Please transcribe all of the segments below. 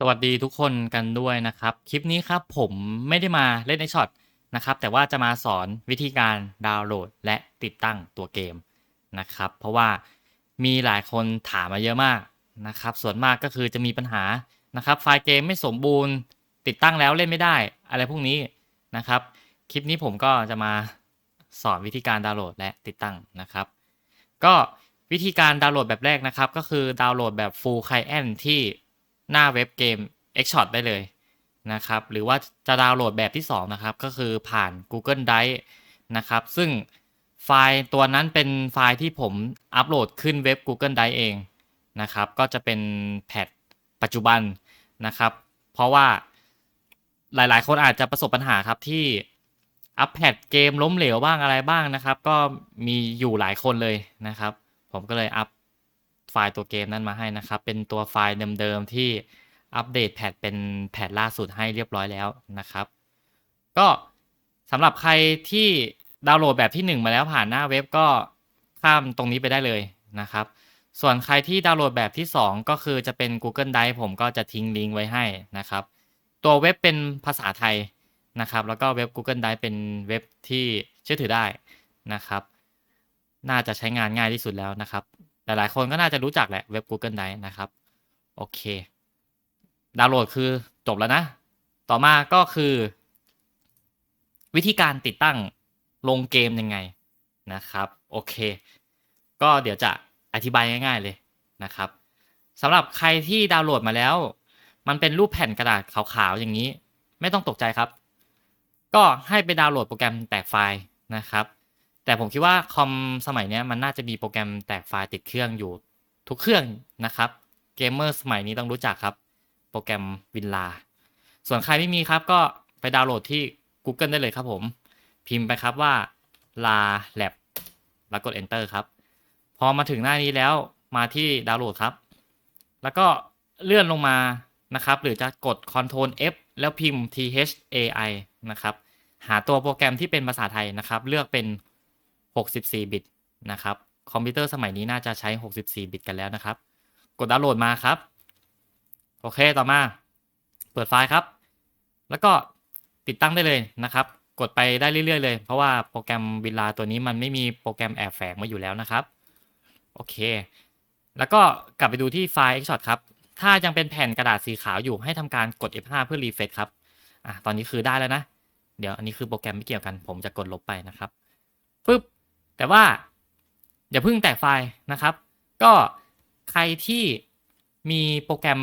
สวัสดีทุกคนกันด้วยนะครับ คลิปนี้ครับผมไม่ได้มาเล่นในช็อตนะครับ แต่ว่าจะมาสอนวิธีการดาวน์โหลดและติดตั้งตัวเกมนะครับ เพราะว่ามีหลายคนถามมาเยอะมากนะครับ ส่วนมากก็คือจะมีปัญหานะครับ ไฟล์เกมไม่สมบูรณ์ ติดตั้งแล้วเล่นไม่ได้ อะไรพวกนี้นะครับ คลิปนี้ผมก็จะมาสอนวิธีการดาวน์โหลดและติดตั้งนะครับ ก็วิธีการดาวน์โหลดแบบแรกนะครับ ก็คือดาวน์โหลดแบบ full client ที่ หน้าเว็บเกม Xshot ได้เลยนะครับ หรือว่าจะดาวน์โหลดแบบที่ 2 นะครับ ก็คือผ่าน Google Drive นะครับ ซึ่งไฟล์ตัวนั้นเป็นไฟล์ที่ผมอัปโหลดขึ้นเว็บ Google Drive เองนะครับ ก็จะเป็นแพทปัจจุบันนะครับ เพราะว่าหลายๆ คนอาจจะประสบปัญหาครับที่อัปแพดเกมล้มเหลวบ้างอะไรบ้างนะครับ ก็มีอยู่หลายคนเลยนะครับ ผมก็เลยอัป ฟล์ตัวเกมนั้นมาให้นะครับ เป็นตัวไฟล์เดิมๆที่อัปเดตแพทเป็นแพทล่าสุดให้เรียบร้อยแล้วนะครับ ก็สำหรับใครที่ดาวน์โหลดแบบที่ 1 มาแล้วผ่านหน้าเว็บก็ข้ามตรงนี้ไปได้เลยนะครับ ส่วนใครที่ดาวน์โหลดแบบที่ 2 ก็คือจะเป็น Google Drive ผมก็จะทิ้งลิงก์ไว้ให้นะครับ ตัวเว็บเป็นภาษาไทยนะครับ แล้วก็เว็บ Google Drive เป็นเว็บที่เชื่อถือได้นะครับ น่าจะใช้งานง่ายที่สุดแล้วนะครับ หลายๆ คนก็น่าจะรู้จักแหละเว็บ Google Drive นะครับ โอเค ดาวน์โหลดคือจบแล้วนะ ต่อมาก็คือ วิธีการติดตั้งลงเกมยังไงนะครับ โอเค ก็เดี๋ยวจะอธิบายง่าย ๆเลยนะครับสำหรับใครที่ดาวน์โหลดมาแล้ว มันเป็นรูปแผ่นกระดาษขาวๆอย่างนี้ ไม่ต้องตกใจครับ ก็ให้ไปดาวน์โหลดโปรแกรมแตกไฟล์นะครับ แต่ผมคิดว่าคอมสมัยนี้มันน่าจะมีโปรแกรมแตกไฟล์ติดเครื่องอยู่ทุกเครื่องนะครับเกมเมอร์สมัยนี้ต้องรู้จักครับ โปรแกรมวินลา ส่วนใครไม่มีครับก็ไปดาวน์โหลดที่ Google ได้เลยครับผม พิมพ์ไปครับว่า la lab แล้วกด enter ครับ พอมาถึงหน้านี้แล้วมาที่ดาวน์โหลดครับ แล้วก็เลื่อนลงมานะครับ หรือจะกด Ctrl F แล้วพิมพ์ thai นะครับ หาตัวโปรแกรมที่เป็นภาษาไทยนะครับ เลือกเป็น 64 บิตนะครับ คอมพิวเตอร์สมัยนี้น่าจะใช้ 64 บิตกันแล้วนะครับ กดดาวน์โหลดมาครับ โอเคต่อมา เปิดไฟล์ครับ แล้วก็ติดตั้งได้เลยนะครับ กดไปได้เรื่อยๆ เลย เพราะว่าโปรแกรมวิลาตัวนี้มันไม่มีโปรแกรมแอบแฝงมาอยู่แล้วนะครับ โอเค แล้วก็กลับไปดูที่ไฟล์ Xshot ครับ ถ้ายังเป็นแผ่นกระดาษสีขาวอยู่ให้ทำการกด F5 เพื่อรีเฟซครับ อะตอนนี้คือได้แล้วนะ เดี๋ยวอันนี้คือโปรแกรมไม่เกี่ยวกัน ผมจะกดลบไปนะครับปึ๊บ แต่ว่าอย่าเพิ่งแตกไฟล์นะครับ ก็ใครที่มีโปรแกรม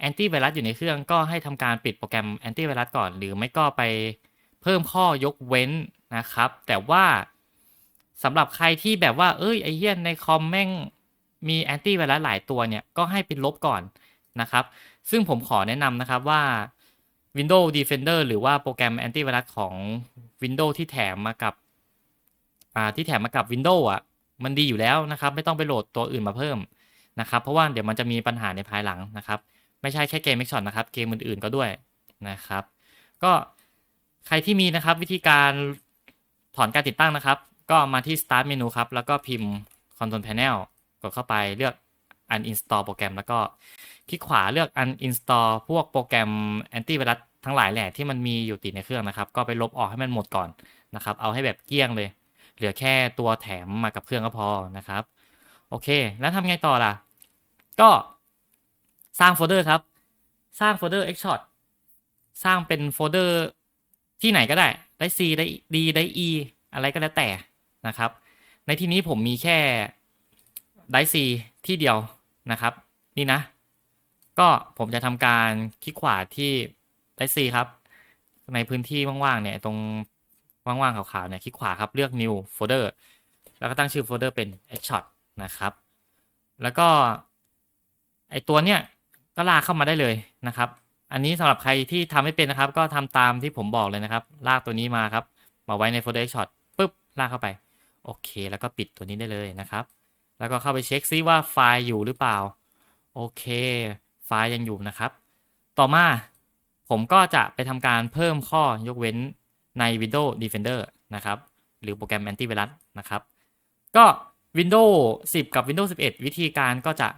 แอนตี้ไวรัสอยู่ในเครื่องก็ให้ทำการปิดโปรแกรมแอนตี้ไวรัสก่อน หรือไม่ก็ไปเพิ่มข้อยกเว้นนะครับ แต่ว่าสำหรับใครที่แบบว่า เอ้ยไอเหี้ยในคอมแม่งมีแอนตี้ไวรัสหลายตัวเนี่ย ก็ให้เป็นลบก่อนนะครับ ซึ่งผมขอแนะนำนะครับว่า Windows Defender หรือว่าโปรแกรมแอนตี้ไวรัสของ Windows ที่แถมมากับ อ่าที่แถมมากับ Windows อะมันดีอยู่แล้วนะครับ ไม่ต้องไปโหลดตัวอื่นมาเพิ่มนะครับ เพราะว่าเดี๋ยวมันจะมีปัญหาในภายหลังนะครับ ไม่ใช่แค่เกม Xshot นะครับ เกมอื่นๆก็ด้วยนะครับ ก็ใครที่มีนะครับวิธีการถอนการติดตั้งนะครับ ก็มาที่ Start เมนูครับ แล้วก็พิมพ์ Control Panel กดเข้าไปเลือก Uninstall โปรแกรม แล้วก็คลิกขวาเลือก Uninstall พวกโปรแกรมแอนตี้ไวรัสทั้งหลายแหละที่มันมีอยู่ติดในเครื่องนะครับ ก็ไปลบออกให้มันหมดก่อนนะครับ เอาให้แบบเกลี้ยงเลย เหลือแค่ตัวแถมมากับเครื่องก็พอนะครับ โอเค แล้วทำไงต่อล่ะ ก็สร้างโฟลเดอร์ครับ สร้างโฟลเดอร์ Xshot สร้างเป็นโฟลเดอร์ที่ไหนก็ได้ ได้ C ได้ D ได้ E อะไรก็แล้วแต่นะครับ ในที่นี้ผมมีแค่ได้ C ที่เดียวนะครับ นี่นะ ก็ผมจะทำการคลิกขวาที่ได้ C ครับ ในพื้นที่ว่างๆเนี่ยตรง ว่างๆขาวๆเนี่ยคลิกขวาครับเลือก new folder แล้วก็ตั้งชื่อโฟลเดอร์เป็น Xshot นะครับ แล้วก็ไอตัวเนี้ยก็ลากเข้ามาได้เลยนะครับ อันนี้สำหรับใครที่ทำไม่เป็นนะครับ ก็ทำตามที่ผมบอกเลยนะครับ ลากตัวนี้มาครับ มาไว้ในโฟลเดอร์ Xshot ปุ๊บลากเข้าไป โอเค แล้วก็ปิดตัวนี้ได้เลยนะครับ แล้วก็เข้าไปเช็คซิว่าไฟล์อยู่หรือเปล่า โอเค ไฟล์ยังอยู่นะครับ ต่อมาผมก็จะไปทำการเพิ่มข้อยกเว้น ใน Windows Defender นะครับ หรือโปรแกรม Antivirus นะครับ ก็ Windows 10 กับ Windows 11 วิธีการก็จะ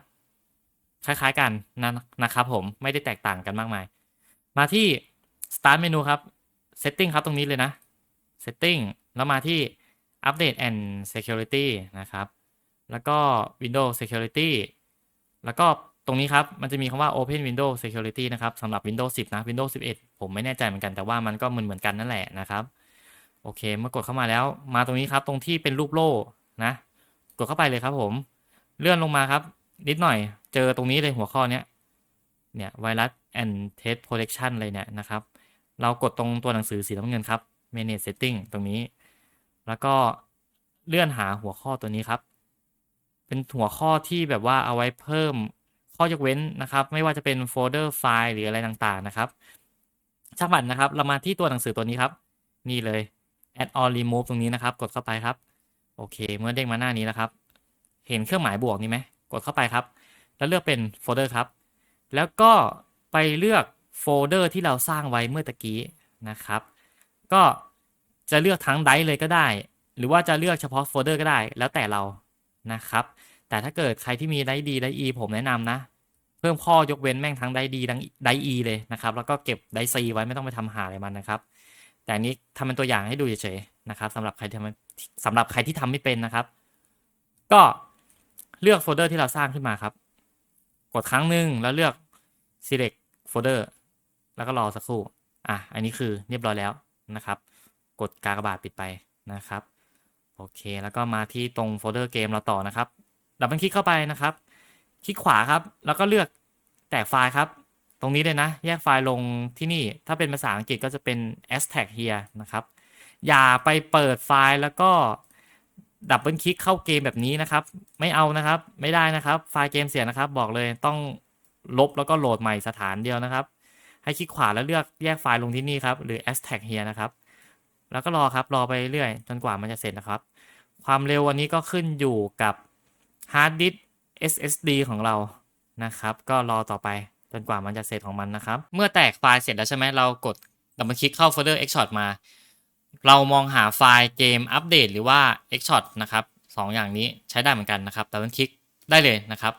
คล้ายๆกันนะนะครับผมไม่ได้แตกต่างกันมากมาย มาที่ start เมนูครับ setting ครับตรงนี้เลยนะ setting แล้วมาที่ update and security นะครับ แล้วก็ Windows security แล้วก็ ตรงนี้ครับ มันจะมีคำว่า open windows security นะครับสำหรับ Windows 10 นะ Windows 11 ผมไม่แน่ใจเหมือนกันแต่ว่ามันก็เหมือนเหมือนกันนั่นแหละนะครับ โอเค เมื่อกดเข้ามาแล้ว มาตรงนี้ครับ ตรงที่เป็นรูปโล่นะ กดเข้าไปเลยครับผม เลื่อนลงมาครับ นิดหน่อย เจอตรงนี้เลยหัวข้อเนี้ย เนี่ยไวรัส and test protection เลยเนี่ยนะครับ เรากดตรงตัวหนังสือสีน้ำเงินครับ manage setting ตรงนี้ แล้วก็เลื่อนหาหัวข้อตัวนี้ครับ เป็นหัวข้อที่แบบว่าเอาไว้เพิ่ม ข้อยกเว้นนะครับ ไม่ว่าจะเป็นโฟลเดอร์ไฟล์หรืออะไรต่างๆนะครับช่างบัตรนะครับ เรามาที่ตัวหนังสือตัวนี้ครับ นี่เลย add on remove ตรงนี้นะครับ กดเข้าไปครับ โอเค เมื่อเด้งมาหน้านี้แล้วครับ เห็นเครื่องหมายบวกนี้ไหม กดเข้าไปครับ แล้วเลือกเป็นโฟลเดอร์ครับ แล้วก็ไปเลือกโฟลเดอร์ที่เราสร้างไว้เมื่อตะกี้นะครับ ก็จะเลือกทั้งไดร์เลยก็ได้ หรือว่าจะเลือกเฉพาะโฟลเดอร์ก็ได้ แล้วแต่เรานะครับ แต่ถ้าเกิดใครที่มีไดร์ดีไดร์อีผมแนะนำนะ เพิ่มข้อยกเว้นแม่งทั้งไดร์ดีทั้งไดร์อีเลยนะครับ แล้วก็เก็บไดร์ซีไว้ไม่ต้องไปทำหาอะไรมันนะครับ แต่อันนี้ทำเป็นตัวอย่างให้ดูเฉยๆนะครับสำหรับใครที่ทำสำหรับใครที่ทำไม่เป็นนะครับ ก็เลือกโฟลเดอร์ที่เราสร้างขึ้นมาครับ กดครั้งหนึ่งแล้วเลือก select folder แล้วก็รอสักครู่ อะ อันนี้คือเรียบร้อยแล้วนะครับ กดกากบาทปิดไปนะครับ โอเค แล้วก็มาที่ตรงโฟลเดอร์เกมเราต่อนะครับ ดับเบิลคลิกเข้าไปนะครับ คลิกขวาครับ แล้วก็เลือกแตกไฟล์ครับ ตรงนี้เลยนะ แยกไฟล์ลงที่นี่ ถ้าเป็นภาษาอังกฤษก็จะเป็น as tag here นะครับ อย่าไปเปิดไฟล์แล้วก็ดับเบิลคลิกเข้าเกมแบบนี้นะครับ ไม่เอานะครับ ไม่ได้นะครับ ไฟล์เกมเสียนะครับ บอกเลยต้องลบแล้วก็โหลดใหม่สถานเดียวนะครับ ให้คลิกขวาแล้วเลือกแยกไฟล์ลงที่นี่ครับ หรือ as tag here นะครับ แล้วก็รอครับ รอไปเรื่อยจนกว่ามันจะเสร็จนะครับ ความเร็ววันนี้ก็ขึ้นอยู่กับ hard disk SSD ของเรานะครับ ก็รอต่อไปจนกว่ามันจะเสร็จของมันนะครับ เมื่อแตกไฟล์เสร็จแล้วใช่ไหมเรากดดับเบิลคลิกเข้าโฟลเดอร์ export มา เรามองหาไฟล์เกมอัปเดตหรือว่า export นะครับสองอย่างนี้ใช้ได้เหมือนกันนะครับดับเบิลคลิกได้เลยนะครับ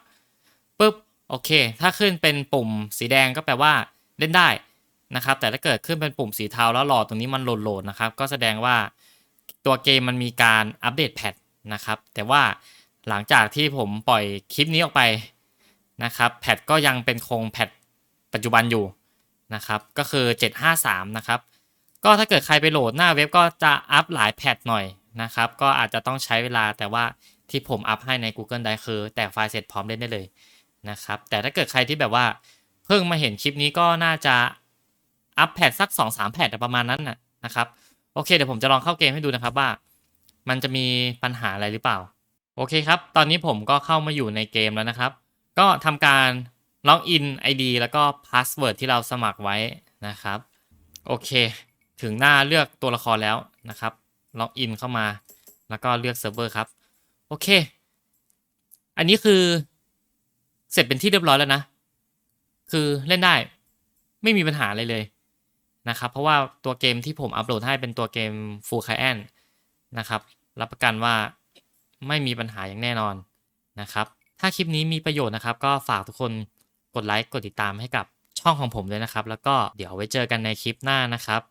ปุ๊บโอเค ถ้าขึ้นเป็นปุ่มสีแดงก็แปลว่าเล่นได้นะครับ แต่ถ้าเกิดขึ้นเป็นปุ่มสีเทาแล้วหลอดตรงนี้มันโหลดๆนะครับ ก็แสดงว่าตัวเกมมันมีการอัปเดตแพทนะครับ แต่ว่า หลังจากที่ผมปล่อยคลิปนี้ออกไปนะครับแพทก็ยังเป็นคงแพทปัจจุบันอยู่นะครับก็คือ 753 นะครับก็ถ้าเกิดใครไปโหลดหน้าเว็บก็จะอัพหลายแพทหน่อยนะครับก็อาจจะต้องใช้เวลาแต่ว่าที่ผมอัพให้ใน Google Drive คือ แตกไฟล์เสร็จพร้อมเล่นได้เลยนะครับแต่ถ้าเกิดใครที่แบบว่าเพิ่งมาเห็นคลิปนี้ก็น่าจะอัพแพทสัก 2-3 แพทประมาณนั้นนะครับโอเคเดี๋ยวผมจะลองเข้าเกมให้ดูนะครับว่า มันจะมีปัญหาอะไรหรือเปล่า โอเคครับ ตอนนี้ผมก็เข้ามาอยู่ในเกมแล้วนะครับ ก็ทำการล็อกอิน ID แล้วก็พาสเวิร์ดที่เราสมัครไว้นะครับ โอเค ถึงหน้าเลือกตัวละครแล้วนะครับ ล็อกอินเข้ามา แล้วก็เลือกเซิร์ฟเวอร์ครับ โอเค อันนี้คือเสร็จเป็นที่เรียบร้อยแล้วนะ คือเล่นได้ไม่มีปัญหาอะไรเลยนะครับ เพราะว่าตัวเกมที่ผมอัปโหลดให้เป็นตัวเกม Full Client นะครับ รับประกันว่า ไม่มีปัญหาอย่างแน่นอนนะครับ ถ้าคลิปนี้มีประโยชน์นะครับ ก็ฝากทุกคนกดไลค์กดติดตามให้กับช่องของผมด้วยนะครับ แล้วก็เดี๋ยวไว้เจอกันในคลิปหน้านะครับ